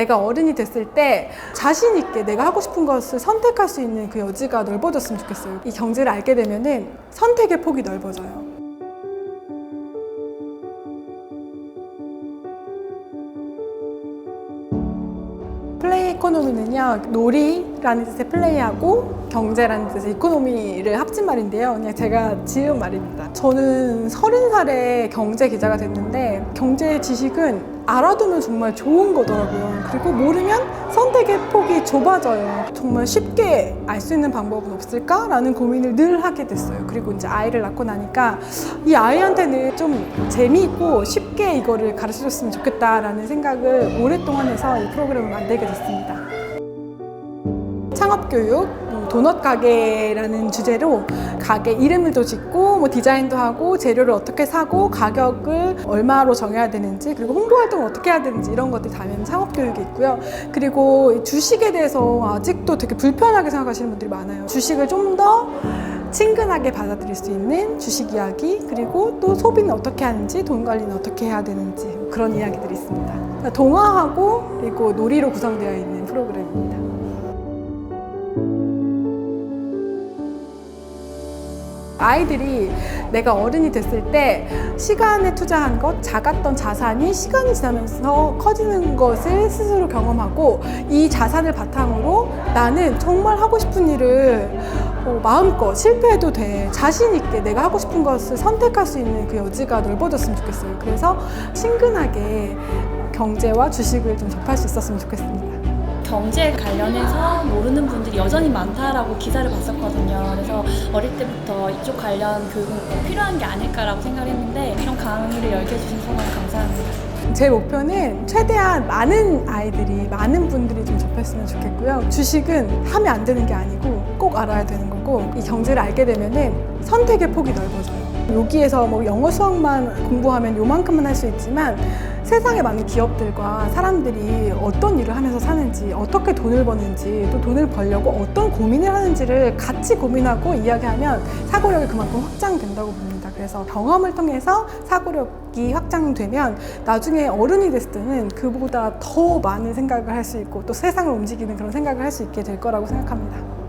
내가 어른이 됐을 때 자신 있게 내가 하고 싶은 것을 선택할 수 있는 그 여지가 넓어졌으면 좋겠어요. 이 경제를 알게 되면은 선택의 폭이 넓어져요. 플레이 이코노미는요 놀이라는 뜻의 플레이하고 경제라는 뜻의 이코노미를 합친 말인데요 그냥 제가 지은 말입니다 저는 서른 살에 경제 기자가 됐는데 경제 지식은 알아두면 정말 좋은 거더라고요. 그리고 모르면 선택의 폭이 좁아져요. 정말 쉽게 알 수 있는 방법은 없을까라는 고민을 늘 하게 됐어요. 그리고 이제 아이를 낳고 나니까 이 아이한테는 좀 재미있고 쉽게 이거를 가르쳐 줬으면 좋겠다라는 생각을 오랫동안 해서 이 프로그램을 만들게 됐습니다. 창업교육, 뭐 도넛 가게라는 주제로 가게 이름을 또 짓고 뭐 디자인도 하고 재료를 어떻게 사고 가격을 얼마로 정해야 되는지 그리고 홍보 활동을 어떻게 해야 되는지 이런 것들이 담은 창업 교육이 있고요. 그리고 이 주식에 대해서 아직도 되게 불편하게 생각하시는 분들이 많아요. 주식을 좀 더 친근하게 받아들일 수 있는 주식 이야기 그리고 또 소비는 어떻게 하는지 돈 관리는 어떻게 해야 되는지 그런 이야기들이 있습니다. 동화하고 그리고 놀이로 구성되어 있는 프로그램입니다. 아이들이 내가 어른이 됐을 때 시간에 투자한 것, 작았던 자산이 시간이 지나면서 커지는 것을 스스로 경험하고 이 자산을 바탕으로 나는 정말 하고 싶은 일을 어, 마음껏 실패해도 돼. 자신 있게 내가 하고 싶은 것을 선택할 수 있는 그 여지가 넓어졌으면 좋겠어요. 그래서 친근하게 경제와 주식을 좀 접할 수 있었으면 좋겠습니다. 경제 관련해서 모르는 분들이 여전히 많다라고 기사를 봤었거든요. 그래서 어릴 때부터 이쪽 관련 교육은 꼭 필요한 게 아닐까라고 생각을 했는데 이런 강의를 열게 해주신 소감 감사합니다. 제 목표는 최대한 많은 아이들이, 많은 분들이 좀 접했으면 좋겠고요. 주식은 하면 안 되는 게 아니고 꼭 알아야 되는 거고, 이 경제를 알게 되면은 선택의 폭이 넓어져요. 여기에서 뭐 영어 수학만 공부하면 요만큼만 할 수 있지만 세상에 많은 기업들과 사람들이 어떤 일을 하면서 사는지, 어떻게 돈을 버는지, 또 돈을 벌려고 어떤 고민을 하는지를 같이 고민하고 이야기하면 사고력이 그만큼 확장된다고 봅니다. 그래서 경험을 통해서 사고력이 확장되면 나중에 어른이 됐을 때는 그보다 더 많은 생각을 할 수 있고 또 세상을 움직이는 그런 생각을 할 수 있게 될 거라고 생각합니다.